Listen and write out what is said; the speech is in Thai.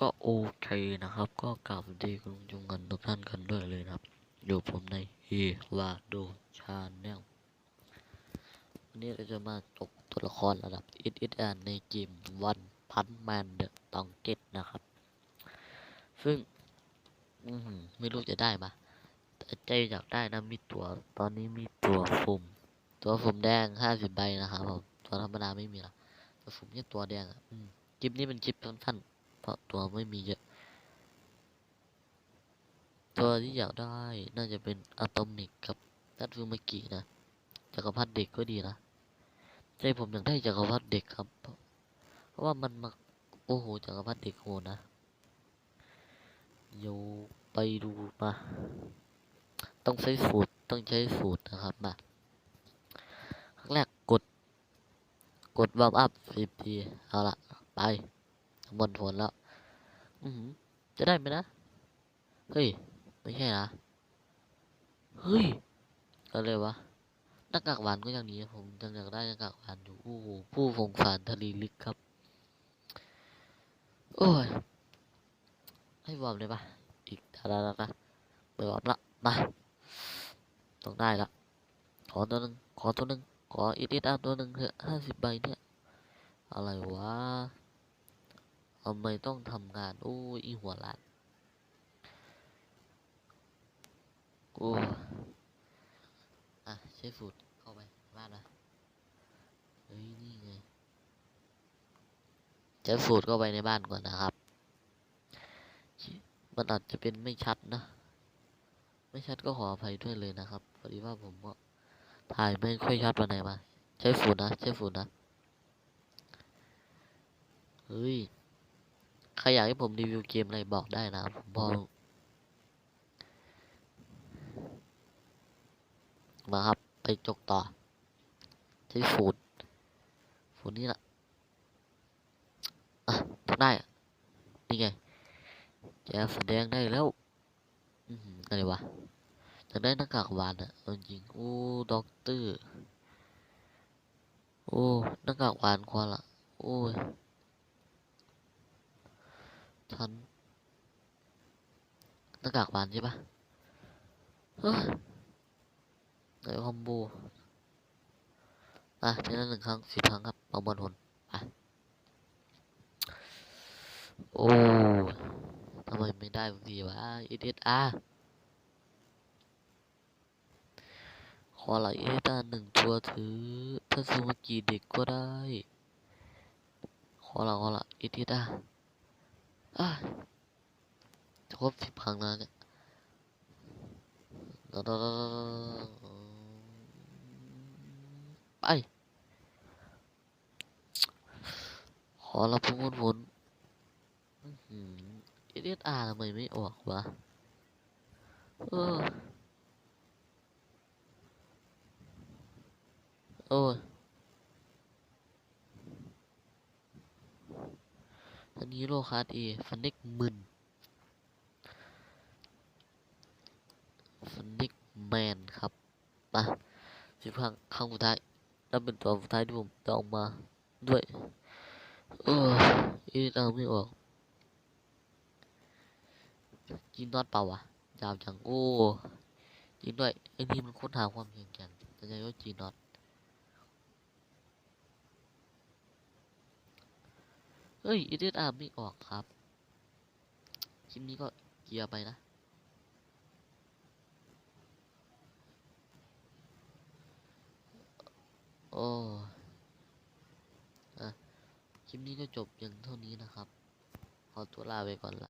ก็โอเคนะครับ ก็กลับดีคุณผู้ชมกันทุกท่านกันด้วยเลยนะครับ อยู่ผมในเฮวาโดชาแนลวันนี้เราจะมาตกตัวละครระดับ s s r ในเกมวันพันแมนเดอะตองเกตนะครับ ซึ่งไม่รู้จะได้ปะแต่ใจอยากได้นะมีตัว ตอนนี้มีตัวฟุ่มตัวฟุ่มแดงห้าสิบใบนะครับผมตัวธรรมดาไม่มีหรอกตัวฟุ่มเนี่ยตัวแดงอะคลิปนี้เป็นคลิปสั้นๆ เพราะตัวไม่มีเยอะ ตัวที่อยากได้น่าจะเป็นอะตอมิกกับนัทฟูมากินะจักรพรรดิเด็กก็ดีนะใจผมอยากได้จักรพรรดิเด็กครับ เพราะว่ามันมาโอ้โหจักรพรรดิเด็กโหนะเดี๋ยไปดูมา ต้องใช้สูตรต้องใช้สูตรนะครับมาครั้งแรกกด กดวอร์มอัพสิบทีเอาละไป หมดผลแล้ว อือหือจะได้ไหมนะ เฮ้ย ไม่ใช่นะ เฮ้ยอะไรวะหน้ากากหวานก็อย่างนี้ผมยังอยากได้หน้ากากหวานอยู่ โอ้โห ผู้สงสารทะเลลึกครับ โอ้ย ให้วอร์มเลยปะอีกดาดาดานะไปวอร์มละ มา ต้องได้ละ ขอตัวหนึ่งขอตัวหนึ่งขออีดิทอาตัวหนึ่งเถอะห้าสิบใบเนี่ย อะไรวะ ทำไมต้องทำงาน โอ้ยอีหัวล้านโอ้อะ ใช้ฟูดเข้าไปบ้านมาเฮ้ย นี่ไงใช้ฟูดเข้าไปในบ้านก่อนนะครับ มันอาจจะเป็นไม่ชัดนะ ไม่ชัดก็ขออภัยด้วยเลยนะครับพอดีว่าผมก็ถ่ายไม่ค่อยชัดวันไหนมา ใช้ฟูดนะ ใช้ฟูดนะ เฮ้ย ครอยากให้ผมรีวิวเกมอะไรบอกได้นะผมพอมาครับ ไปจกต่อใช้ฟูดฟูดนี่แหละอะทำได้ นี่ไงแกแสดงได้แล้วอือหือะไรวะจะได้หน้ากากวานอะเอจริงโอ้ด็อกเตอร์ โอ้หน้ากากวานควาละโอ้ย ทันหน้ากากหวานใช่ปะเฮ้ยคอมโบอะทีละหนึ่งครั้งสิบครั้งครับประมวลผลอะโอ้ทำไมไม่ได้บางทีวะอีเดอาขอหลายอีเดอาหนึ่งตัวถือ ถ้าซูมากี่เด็กก็ได้ ขอละขอละอีเดอา จะครบสิบครั้งแล้วเนี่ยไปขอเรับพูดวนเอเดสอาร์ทำไมไม่ออกวะเออโอ้ย อันนี้โลคาร์ดเอฟันเน็กมึนฟันนิกแมนครับมาสิบครั้งครั้งสุดท้ายนั่นเป็นตัวสุดท้ายที่ผมจะออกมาด้วยเอออีตาไม่ออกจีนนอดเปล่าวะยาวจังโอ้จริงด้วยไอ้นี่มันค้นหาความเห็นกันแต่ยังว่าจีนนอด เฮ้ยอีเดอาร์ไม่ออกครับ คลิปนี้ก็เกียร์ไปนะโอ้อะคลิปนี้ก็จบอย่างเท่านี้นะครับ ขอตัวลาไปก่อนละ